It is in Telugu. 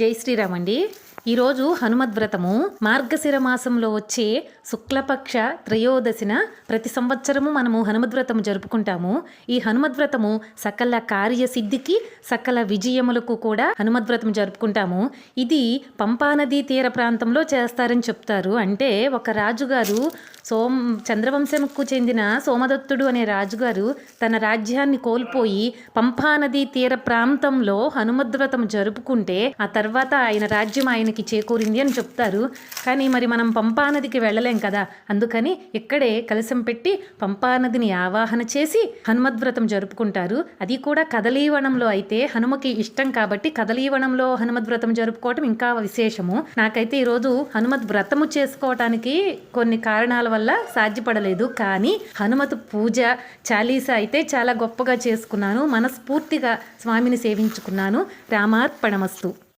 జై శ్రీరామ్ అండి. ఈరోజు హనుమద్ వ్రతము మార్గశిర మాసంలో వచ్చే శుక్లపక్ష త్రయోదశిన ప్రతి సంవత్సరము మనము హనుమద్ వ్రతము జరుపుకుంటాము. ఈ హనుమద్ వ్రతము సకల కార్యసిద్ధికి సకల విజయములకు కూడా హనుమద్ వ్రతం జరుపుకుంటాము. ఇది పంపానదీ తీర ప్రాంతంలో చేస్తారని చెప్తారు. అంటే ఒక రాజుగారు సోమ చంద్రవంశంకు చెందిన సోమదత్తుడు అనే రాజుగారు తన రాజ్యాన్ని కోల్పోయి పంపానదీ తీర ప్రాంతంలో హనుమద్వ్రతం జరుపుకుంటే ఆ తర్వాత ఆయన రాజ్యం ఆయన ఆయనకి చేకూరింది అని చెప్తారు. కానీ మరి మనం పంపానదికి వెళ్ళలేం కదా. అందుకని ఇక్కడే కలశం పెట్టి పంపానదిని ఆవాహన చేసి హనుమద్వ్రతం జరుపుకుంటారు. అది కూడా కదలీవనంలో అయితే హనుమకి ఇష్టం కాబట్టి కదలీవనంలో హనుమద్వ్రతం జరుపుకోవటం ఇంకా విశేషము. నాకైతే ఈరోజు హనుమద్ వ్రతము చేసుకోవటానికి కొన్ని కారణాల వల్ల సాధ్యపడలేదు. కానీ హనుమత్ పూజ చాలీసా అయితే చాలా గొప్పగా చేసుకున్నాను. మనస్ఫూర్తిగా స్వామిని సేవించుకున్నాను. రామార్పణమస్తు.